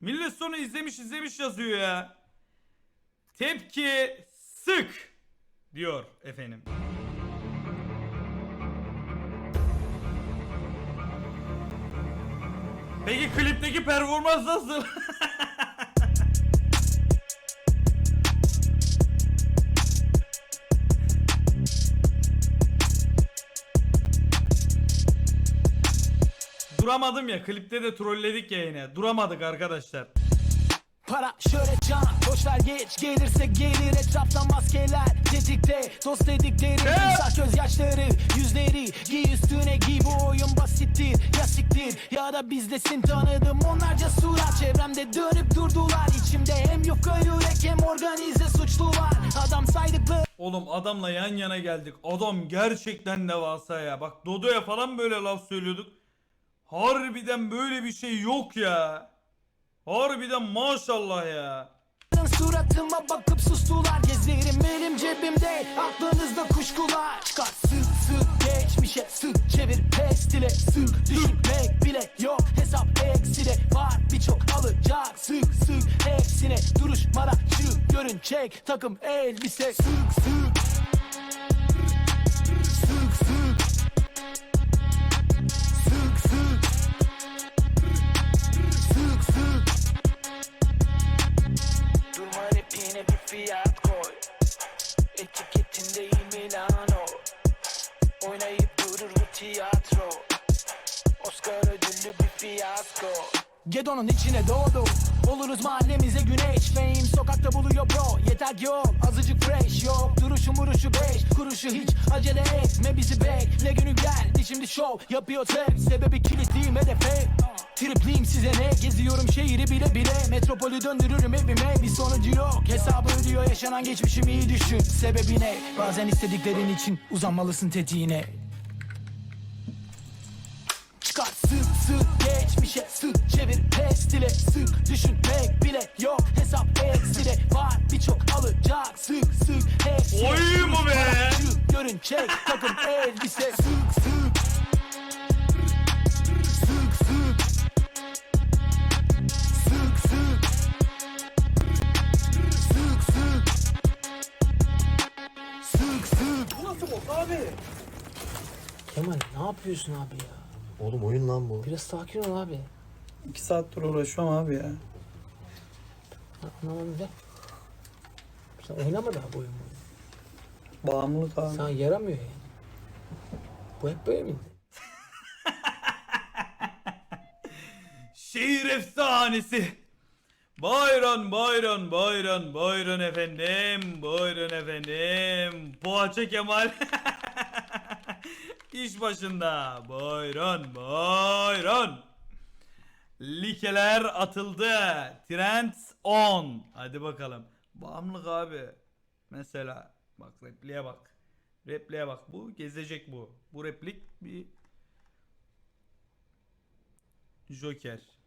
Millet sonu izlemiş izlemiş yazıyor ya. Tepki sık diyor efendim. Peki klipteki performans nasıl? Duramadım ya klipte de trolledik ya yine. Duramadık arkadaşlar. Para şöyle can Boşver geç gelirse gelir etraftan maskeler Tetikte dost dedikleri timsah gözyaşları Yüzleri giy üstüne giy bu oyun basittir Ya siktir ya da bizdesin tanıdım onlarca surat Çevremde dönüp durdular içimde hem yufka yürek hem organize suçlular Adam saydıkları Oğlum adamla yan yana geldik. Adam gerçekten devasa ya. Bak Dodo'ya falan böyle laf söylüyorduk. Harbiden böyle bir şey yok ya. Harbiden maşallah ya. Suratıma bakıp sustular Gezerim elim cebimde. Aklınızda kuşkular Çıkar. Sık sık geçmişe Sık çevir pestile Sık düşünmek bile yok. Hesap ekside Var birçok alacak. Sık sık hepsine Duruş mara şık görün çek Takım elbise. Sık Sık fiyat koy. Etiketindeyim Milano. Oynayıp durur bu tiyatro. Oscar ödüllü bir fiyasko. Gedonun içine doğdum Oluruz mahallemize güneş. Fame sokakta buluyor bro. Yeter ki ol. Azıcık fresh. Yok duruşu muruşu beş. Kuruşu hiç acele etme bizi bekle günü geldi şimdi show. Yapıyor tek sebebi kilitliyim hedefe Tripliyim size ne? Geziyorum şehri bile bile. Metropolü döndürürüm evime. Bir sonucu yok. Hesabı ödüyor. Yaşanan geçmişimi iyi düşün. Sebebi ne? Bazen istediklerin için uzanmalısın tetiğine. Çıkar sık sık geçmişe sık çevir pestile sık düşünmek bile yok. Hesap ekside var birçok alacak. Sık sık. Hepsi Oy mu be? görün çek. Takım elbise. Sık Kemal ne yapıyorsun abi ya? Oğlum oyun lan bu. Biraz sakin ol abi. İki saattir uğraşıyorum abi ya. Anlamadım de. Sen oynama daha bu oyunu. Bağımlılık abi. Sana yaramıyor yani. Bu hep böyle miydi? Şehir efsanesi. Bayron, bayron, bayron, bayron efendim, bayron efendim. Poğaça Kemal. İş başında. Bayron, bayron. Likeler atıldı. Trend on. Hadi bakalım. Bağımlılık abi. Mesela bak repliğe bak. Repliğe bak. Bu gezecek bu. Bu replik bir Joker.